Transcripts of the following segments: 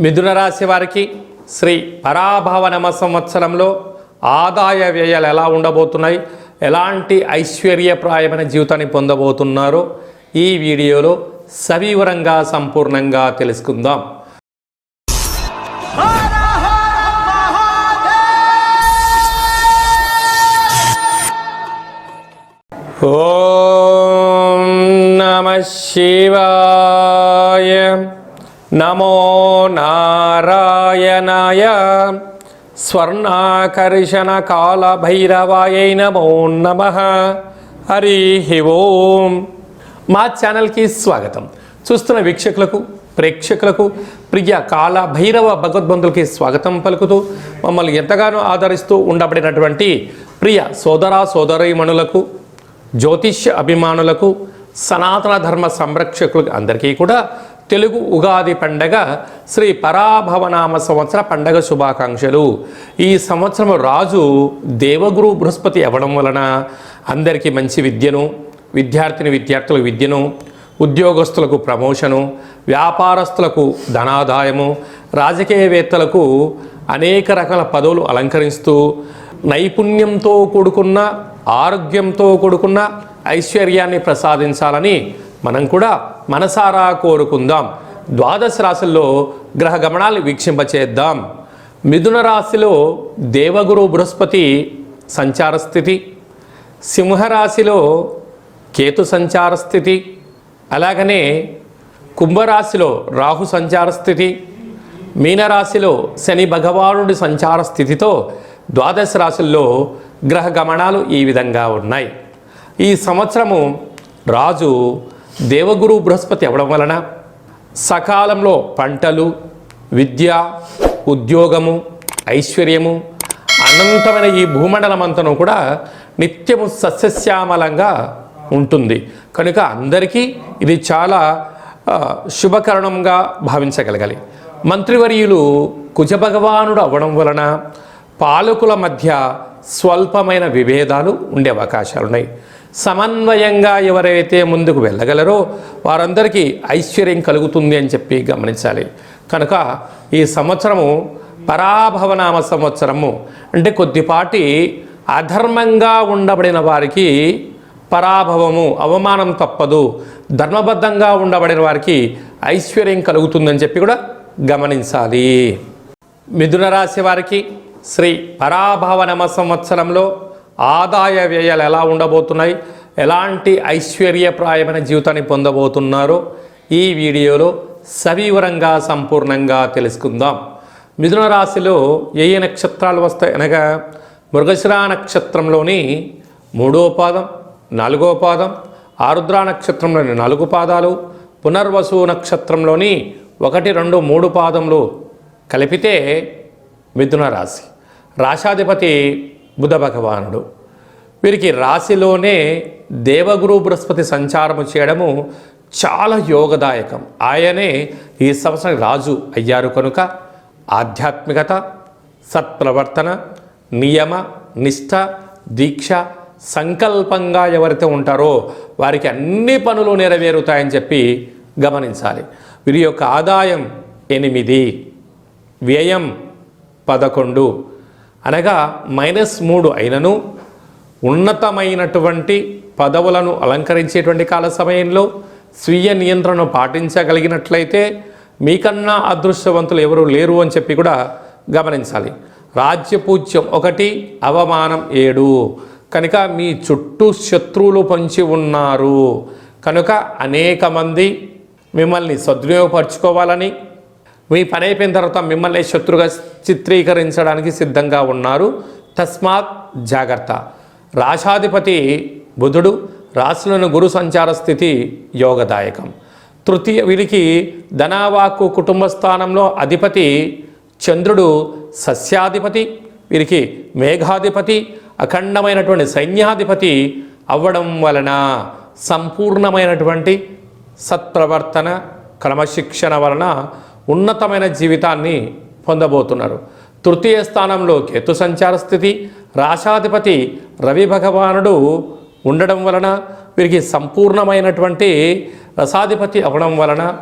మిథున రాశి వారికి శ్రీ పరాభవ నమ సంవత్సరంలో ఆదాయ వ్యయాలు ఎలా ఉండబోతున్నాయి? ఎలాంటి ఐశ్వర్యప్రాయమైన జీవితాన్ని పొందబోతున్నారో? ఈ వీడియోలో సవివరంగా సంపూర్ణంగా తెలుసుకుందాం. ఓం నమ శివా నమో నారాయణాయ స్వర్ణాకర్షణ కాల భైరవాయ నమో నమ. హరి ఓం. మా ఛానల్కి స్వాగతం. చూస్తున్న వీక్షకులకు ప్రేక్షకులకు ప్రియ కాల భైరవ భగవద్బంధులకి స్వాగతం పలుకుతూ మమ్మల్ని ఎంతగానో ఆదరిస్తూ ఉండబడినటువంటి ప్రియ సోదర సోదరీమణులకు జ్యోతిష్య అభిమానులకు సనాతన ధర్మ సంరక్షకులకు అందరికీ కూడా తెలుగు ఉగాది పండగ శ్రీ పరాభవనామ సంవత్సర పండగ శుభాకాంక్షలు. ఈ సంవత్సరం రాజు దేవగురు బృహస్పతి అవ్వడం వలన అందరికీ మంచి విద్యను విద్యార్థిని విద్యార్థులకు విద్యను ఉద్యోగస్తులకు ప్రమోషను వ్యాపారస్తులకు ధనాదాయము రాజకీయవేత్తలకు అనేక రకాల పదవులు అలంకరిస్తూ నైపుణ్యంతో కూడుకున్న ఆరోగ్యంతో కూడుకున్న ఐశ్వర్యాన్ని ప్రసాదించాలని మనం కూడా మనసారా కోరుకుందాం. ద్వాదశ రాశుల్లో గ్రహ గమనాలు వీక్షింపచేద్దాం. మిథున రాశిలో దేవగురు బృహస్పతి సంచార స్థితి. సింహరాశిలో కేతు సంచార స్థితి. అలాగనే కుంభరాశిలో రాహు సంచార స్థితి. మీనరాశిలో శని భగవానుడి సంచార స్థితితో ద్వాదశ రాశుల్లో గ్రహ గమనాలు ఈ విధంగా ఉన్నాయి. ఈ సంవత్సరము రాజు దేవగురు బృహస్పతి అవ్వడం వలన సకాలంలో పంటలు విద్య ఉద్యోగము ఐశ్వర్యము అనంతమైన ఈ భూమండలమంతను కూడా నిత్యము సస్యశ్యామలంగా ఉంటుంది. కనుక అందరికీ ఇది చాలా శుభకరణంగా భావించగలగాలి. మంత్రివర్యులు కుజభగవానుడు అవ్వడం వలన పాలకుల మధ్య స్వల్పమైన విభేదాలు ఉండే అవకాశాలు ఉన్నాయి సమన్వయంగా ఎవరైతే ముందుకు వెళ్ళగలరో వారందరికీ ఐశ్వర్యం కలుగుతుంది అని చెప్పి గమనించాలి. కనుక ఈ సంవత్సరము పరాభవనామ సంవత్సరము అంటే కొద్దిపాటి అధర్మంగా ఉండబడిన వారికి పరాభవము అవమానం తప్పదు. ధర్మబద్ధంగా ఉండబడిన వారికి ఐశ్వర్యం కలుగుతుందని చెప్పి కూడా గమనించాలి. మిథున రాశి వారికి శ్రీ పరాభవ నమ సంవత్సరంలో ఆదాయ వ్యయాలు ఎలా ఉండబోతున్నాయి? ఎలాంటి ఐశ్వర్యప్రాయమైన జీవితాన్ని పొందబోతున్నారో ఈ వీడియోలో సవివరంగా సంపూర్ణంగా తెలుసుకుందాం. మిథున రాశిలో ఏ ఏ నక్షత్రాలు వస్తాయి? అనగా మృగశిరా నక్షత్రంలోని మూడో పాదం నాలుగో పాదం ఆరుద్ర నక్షత్రంలోని నాలుగు పాదాలు పునర్వసు నక్షత్రంలోని ఒకటి రెండు మూడు పాదములు కలిపితే మిథున రాశి. రాశాధిపతి బుధ భగవానుడు. వీరికి రాశిలోనే దేవగురు బృహస్పతి సంచారము చేయడము చాలా యోగదాయకం. ఆయనే ఈ సంవత్సరం రాజు అయ్యారు కనుక ఆధ్యాత్మికత సత్ప్రవర్తన నియమ నిష్ఠ దీక్ష సంకల్పంగా ఎవరైతే ఉంటారో వారికి అన్ని పనులు నెరవేరుతాయని చెప్పి గమనించాలి. వీరి యొక్క ఆదాయం ఎనిమిది వ్యయం పదకొండు అనగా మైనస్ మూడు అయినను ఉన్నతమైనటువంటి పదవులను అలంకరించేటువంటి కాల సమయంలో స్వీయ నియంత్రణను పాటించగలిగినట్లయితే మీకన్నా అదృష్టవంతులు ఎవరూ లేరు అని చెప్పి కూడా గమనించాలి. రాజ్యపూజ్యం ఒకటి అవమానం ఏడు. కనుక మీ చుట్టూ శత్రువులు పంచి ఉన్నారు. కనుక అనేక మంది మిమ్మల్ని సద్వినియోగపరచుకోవాలని మీ పని అయిపోయిన తర్వాత మిమ్మల్ని శత్రుగా చిత్రీకరించడానికి సిద్ధంగా ఉన్నారు. తస్మాత్ జాగ్రత్త. రాశాధిపతి బుధుడు రాశులను గురు సంచార స్థితి యోగదాయకం. తృతీయ వీరికి ధనావాకు కుటుంబ స్థానంలో అధిపతి చంద్రుడు సస్యాధిపతి వీరికి మేఘాధిపతి అఖండమైనటువంటి సైన్యాధిపతి అవ్వడం వలన సంపూర్ణమైనటువంటి సత్ప్రవర్తన క్రమశిక్షణ వలన ఉన్నతమైన జీవితాన్ని పొందబోతున్నారు. తృతీయ స్థానంలో కేతు సంచార స్థితి రాశాధిపతి రవి భగవానుడు ఉండడం వలన వీరికి సంపూర్ణమైనటువంటి రసాధిపతి అవ్వడం వలన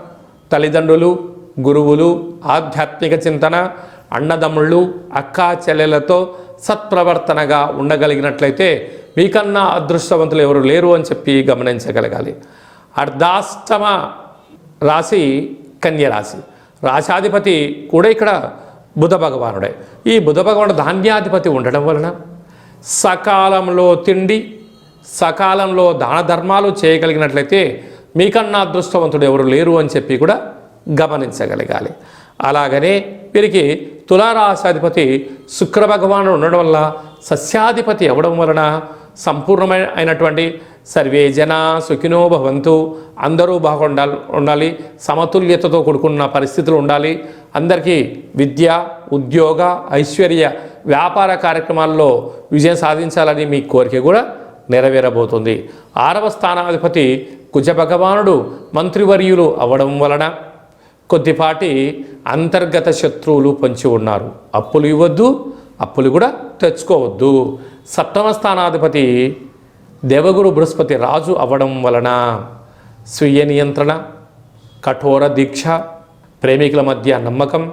తల్లిదండ్రులు గురువులు ఆధ్యాత్మిక చింతన అన్నదమ్ముళ్ళు అక్కా చెల్లెలతో సత్ప్రవర్తనగా ఉండగలిగినట్లయితే మీకన్నా అదృష్టవంతులు ఎవరు లేరు అని చెప్పి గమనించగలగాలి. అర్ధాష్టమ రాశి కన్య రాశి. రాశాధిపతి కూడా ఇక్కడ బుధ భగవానుడే. ఈ బుధ భగవానుడు ధాన్యాధిపతి ఉండడం వలన సకాలంలో తిండి సకాలంలో దాన ధర్మాలు చేయగలిగినట్లయితే మీకన్నా అదృష్టవంతుడు ఎవరు లేరు అని చెప్పి కూడా గమనించగలగాలి. అలాగనే వీరికి తులారాశాధిపతి శుక్రభగవానుడు ఉండడం వల్ల సస్యాధిపతి అవ్వడం వలన సంపూర్ణమైన అయినటువంటి సర్వే జనా సుఖినో భవంతు. అందరూ బాగుండాలి ఉండాలి. సమతుల్యతతో కూడుకున్న పరిస్థితులు ఉండాలి. అందరికీ విద్య ఉద్యోగ ఐశ్వర్య వ్యాపార కార్యక్రమాల్లో విజయం సాధించాలని మీ కోరిక కూడా నెరవేరబోతుంది. ఆరవ స్థానాధిపతి కుజ భగవానుడు మంత్రివర్యులు అవ్వడం వలన కొద్దిపాటి అంతర్గత శత్రువులు పంచి ఉన్నారు. అప్పులు ఇవ్వద్దు అప్పులు కూడా తెచ్చుకోవద్దు. సప్తమ స్థానాధిపతి దేవగురు బృహస్పతి రాజు అవ్వడం వలన స్వీయ నియంత్రణ కఠోర దీక్ష ప్రేమికుల మధ్య నమ్మకం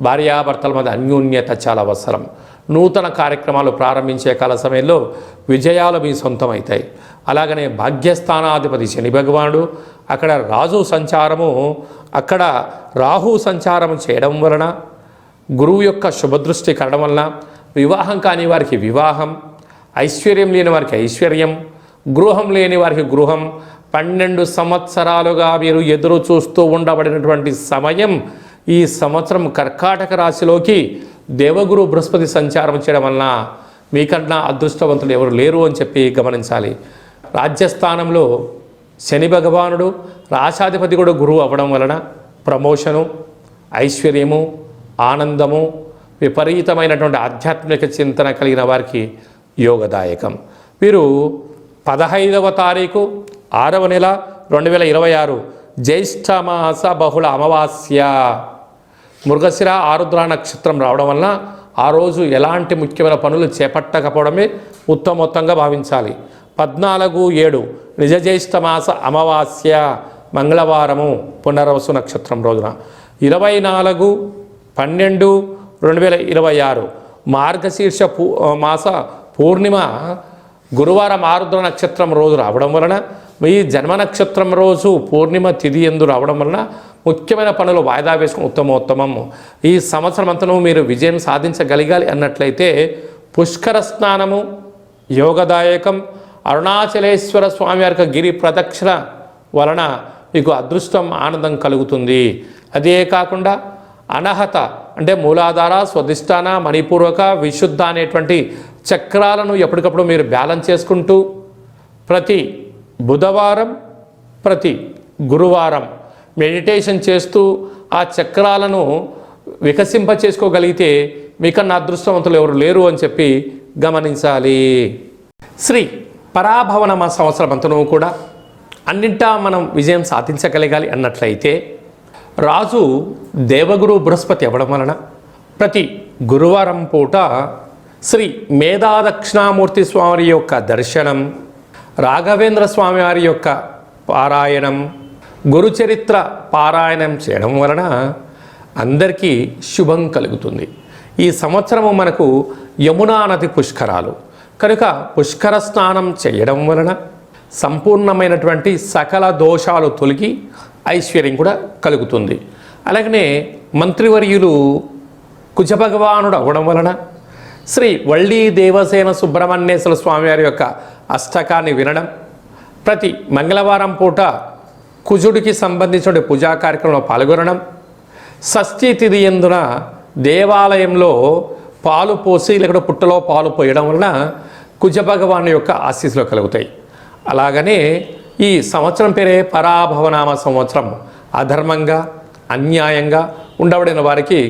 భార్యాభర్తల మధ్య అన్యోన్యత చాలా అవసరం. నూతన కార్యక్రమాలు ప్రారంభించే కాల సమయంలో విజయాలు మీ సొంతం అవుతాయి అలాగనే భాగ్యస్థానాధిపతి శని భగవానుడు అక్కడ రాజు సంచారము అక్కడ రాహు సంచారం చేయడం వలన గురువు యొక్క శుభదృష్టి కలడం వలన వివాహం కాని వారికి వివాహం ఐశ్వర్యం లేని వారికి ఐశ్వర్యం గృహం లేని వారికి గృహం. పన్నెండు సంవత్సరాలుగా మీరు ఎదురు చూస్తూ ఉండబడినటువంటి సమయం ఈ సంవత్సరం కర్కాటక రాశిలోకి దేవగురు బృహస్పతి సంచారం చేయడం వలన మీకన్నా అదృష్టవంతులు ఎవరు లేరు అని చెప్పి గమనించాలి. రాజ్యస్థానంలో శని భగవానుడు రాశాధిపతి కూడా గురువు అవ్వడం వలన ప్రమోషను ఐశ్వర్యము ఆనందము విపరీతమైనటువంటి ఆధ్యాత్మిక చింతన కలిగిన వారికి యోగదాయకం. వీరు పదహైదవ తారీఖు ఆరవ నెల రెండు వేల ఇరవై ఆరు జ్యేష్ఠమాస బహుళ అమావాస్య. మృగశిర ఆరుద్ర నక్షత్రం రావడం వలన ఆ రోజు ఎలాంటి ముఖ్యమైన పనులు చేపట్టకపోవడమే ఉత్తమోత్తంగా భావించాలి. పద్నాలుగు ఏడు నిజ జ్యేష్ఠమాస అమావాస్య మంగళవారము పునర్వసు నక్షత్రం రోజున. ఇరవై నాలుగు పన్నెండు రెండు వేల ఇరవై ఆరు మార్గశీర్ష పూ మాస పూర్ణిమ గురువారం ఆరుద్ర నక్షత్రం రోజు రావడం వలన మీ జన్మ నక్షత్రం రోజు పూర్ణిమ తిథి ఎందు రావడం వలన ముఖ్యమైన పనులు వాయిదా వేసుకుని ఉత్తమోత్తమం. ఈ సంవత్సరం అంతను మీరు విజయం సాధించగలిగాలి అన్నట్లయితే పుష్కర స్నానము యోగదాయకం అరుణాచలేశ్వర స్వామి యొక్క గిరి ప్రదక్షిణ వలన మీకు అదృష్టం ఆనందం కలుగుతుంది. అదే కాకుండా అనహత అంటే మూలాధార స్వధిష్టాన మణిపూర్వక విశుద్ధ అనేటువంటి చక్రాలను ఎప్పటికప్పుడు మీరు బ్యాలెన్స్ చేసుకుంటూ ప్రతి బుధవారం ప్రతి గురువారం మెడిటేషన్ చేస్తూ ఆ చక్రాలను వికసింప చేసుకోగలిగితే మీకన్నా అదృష్టవంతులు ఎవరు లేరు అని చెప్పి గమనించాలి. శ్రీ పరాభవనమ సంవత్సరం అంతను కూడా అన్నింటా మనం విజయం సాధించగలగాలి అన్నట్లయితే రాజు దేవగురు బృహస్పతి అవ్వడం వలన ప్రతి గురువారం పూట శ్రీ మేధా దక్షిణామూర్తి స్వామి యొక్క దర్శనం రాఘవేంద్ర స్వామి వారి యొక్క పారాయణం గురుచరిత్ర పారాయణం చేయడం వలన అందరికీ శుభం కలుగుతుంది. ఈ సంవత్సరము మనకు యమునా నది పుష్కరాలు. కనుక పుష్కర స్నానం చేయడం వలన సంపూర్ణమైనటువంటి సకల దోషాలు తొలగి ఐశ్వర్యం కూడా కలుగుతుంది. అలాగనే మంత్రివర్యులు కుజభగవానుడు అవ్వడం వలన శ్రీ వళ్ళీ దేవసేన సుబ్రహ్మణ్యేశ్వర స్వామివారి యొక్క అష్టకాన్ని వినడం ప్రతి మంగళవారం పూట కుజుడికి సంబంధించిన పూజా కార్యక్రమంలో పాల్గొనడం షష్ఠీ తిథి ఎందున దేవాలయంలో పాలు పోసి లేకపోతే పుట్టలో పాలు పోయడం వలన కుజ భగవాను యొక్క ఆశీస్సులు కలుగుతాయి. అలాగనే ఈ సంవత్సరం పేరే పరాభవనామ సంవత్సరం. అధర్మంగా అన్యాయంగా ఉండబడిన వారికి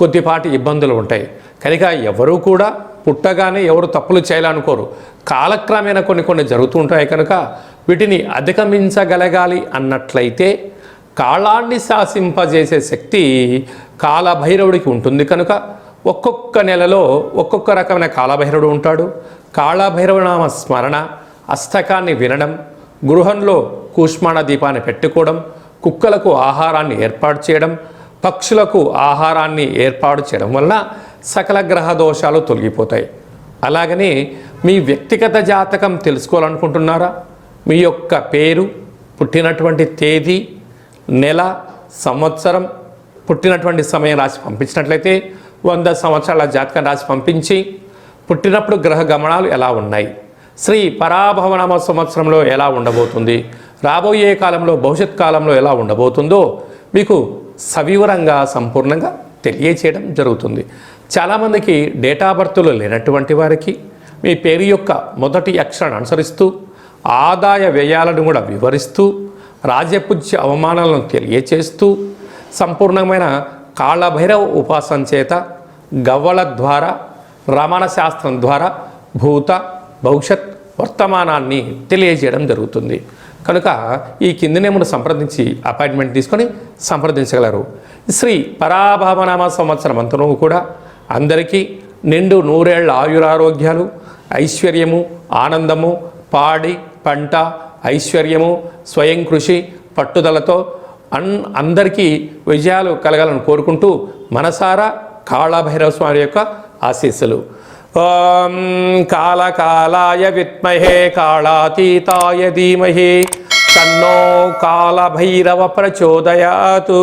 కొద్దిపాటి ఇబ్బందులు ఉంటాయి. కనుక ఎవరు కూడా పుట్టగానే ఎవరు తప్పులు చేయాలనుకోరు. కాలక్రమేణా కొన్ని కొన్ని జరుగుతూ ఉంటాయి కనుక వీటిని అధిగమించగలగాలి అన్నట్లయితే కాలాన్ని శాసింపజేసే శక్తి కాలభైరవుడికి ఉంటుంది కనుక ఒక్కొక్క నెలలో ఒక్కొక్క రకమైన కాలభైరవుడు ఉంటాడు. కాళభైరవనామ స్మరణ అష్టకాన్ని వినడం గృహంలో కూష్మాణ దీపాన్ని పెట్టుకోవడం కుక్కలకు ఆహారాన్ని ఏర్పాటు చేయడం పక్షులకు ఆహారాన్ని ఏర్పాటు చేయడం వలన సకల గ్రహ దోషాలు తొలగిపోతాయి. అలాగనే మీ వ్యక్తిగత జాతకం తెలుసుకోవాలనుకుంటున్నారా? మీ యొక్క పేరు పుట్టినటువంటి తేదీ నెల సంవత్సరం పుట్టినటువంటి సమయం రాసి పంపించినట్లయితే వంద సంవత్సరాల జాతకం రాసి పంపించి పుట్టినప్పుడు గ్రహ గమనాలు ఎలా ఉన్నాయి? శ్రీ పరాభవనామ సంవత్సరంలో ఎలా ఉండబోతుంది? రాబోయే కాలంలో భవిష్యత్ కాలంలో ఎలా ఉండబోతుందో మీకు సవివరంగా సంపూర్ణంగా తెలియచేయడం జరుగుతుంది. చాలామందికి డేటా బర్త్లో లేనటువంటి వారికి మీ పేరు యొక్క మొదటి అక్షరాన్ని అనుసరిస్తూ ఆదాయ వ్యయాలను కూడా వివరిస్తూ రాజపూజ్య అవమానాలను తెలియచేస్తూ సంపూర్ణమైన కాళభైరవ ఉపాసన చేత గవ్వల ద్వారా రమణ శాస్త్రం ద్వారా భూత భవిష్యత్ వర్తమానాన్ని తెలియజేయడం జరుగుతుంది. కనుక ఈ కింది నేమును సంప్రదించి అపాయింట్మెంట్ తీసుకొని సంప్రదించగలరు. శ్రీ పరాభవనామ సంవత్సరం అంతను కూడా అందరికీ నిండు నూరేళ్ళ ఆయురారోగ్యాలు ఐశ్వర్యము ఆనందము పాడి పంట ఐశ్వర్యము స్వయం కృషి పట్టుదలతో అన్ అందరికీ విజయాలు కలగాలని కోరుకుంటూ మనసారా కాళభైరవ స్వామి యొక్క ఆశీస్సులు. ఓం కాళకాలాయ విత్మహే కాళాతీతాయ ధీమహి. తన్నో కాళభైరవ ప్రచోదయాతు.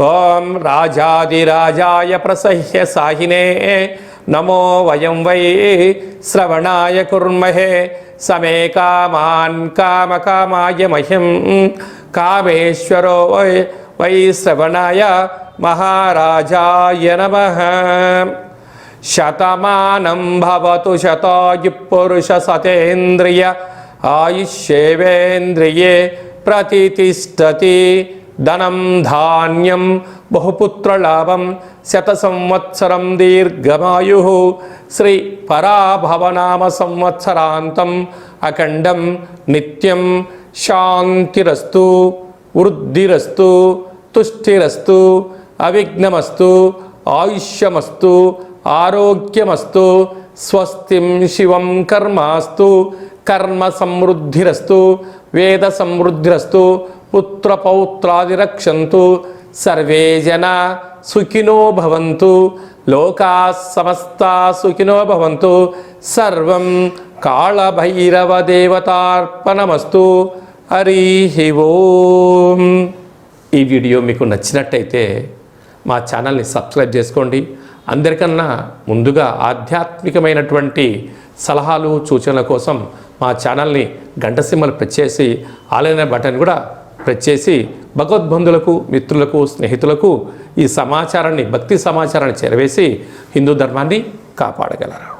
ఓం రాజాదిరాజాయ ప్రసహ్య సాహినే. నమో వయం వై శ్రవణాయ కుర్మహే. సమే కామాన్ కామకామాయ మహిం కామేశ్వరో వై వై శ్రవణాయ మహారాజాయ నమ. శతమానం భవతు శతాయు పురుష సతేంద్రియ ఆయుష్యేవేంద్రియే ప్రతిష్టతి ధనం ధాన్యం బహుపుత్రలాభం శత సంవత్సరం దీర్ఘమాయు. శ్రీ పరాభవనామ సంవత్సరాంతం అఖండం నిత్యం శాంతిరస్తు వృద్ధిరస్తు తుష్టిరస్తు అవిఘ్నమస్తు ఆయుష్యమస్తు ఆరోగ్యమస్తు స్వస్తిం శివం కర్మాస్తు కర్మ సమృద్ధిరస్తు వేద సమృద్ధిరస్తు పుత్రపౌత్రాదిరక్షంతు. సర్వే జన సుఖినో భవంతు. లోకా సమస్తా సుఖినో భవంతు. సర్వం కాళభైరవ దేవతార్పణమస్తు హరి ఓం. ఈ వీడియో మీకు నచ్చినట్టయితే మా ఛానల్ని సబ్స్క్రైబ్ చేసుకోండి. అందరికన్నా ముందుగా ఆధ్యాత్మికమైనటువంటి సలహాలు సూచనల కోసం మా ఛానల్ని గంట సింబల్ ప్రెస్ చేసి బటన్ కూడా ప్రత్యేసి భగవద్బంధులకు మిత్రులకు స్నేహితులకు ఈ సమాచారాన్ని భక్తి సమాచారాన్ని చేరవేసి హిందూ ధర్మాన్ని కాపాడగలరు.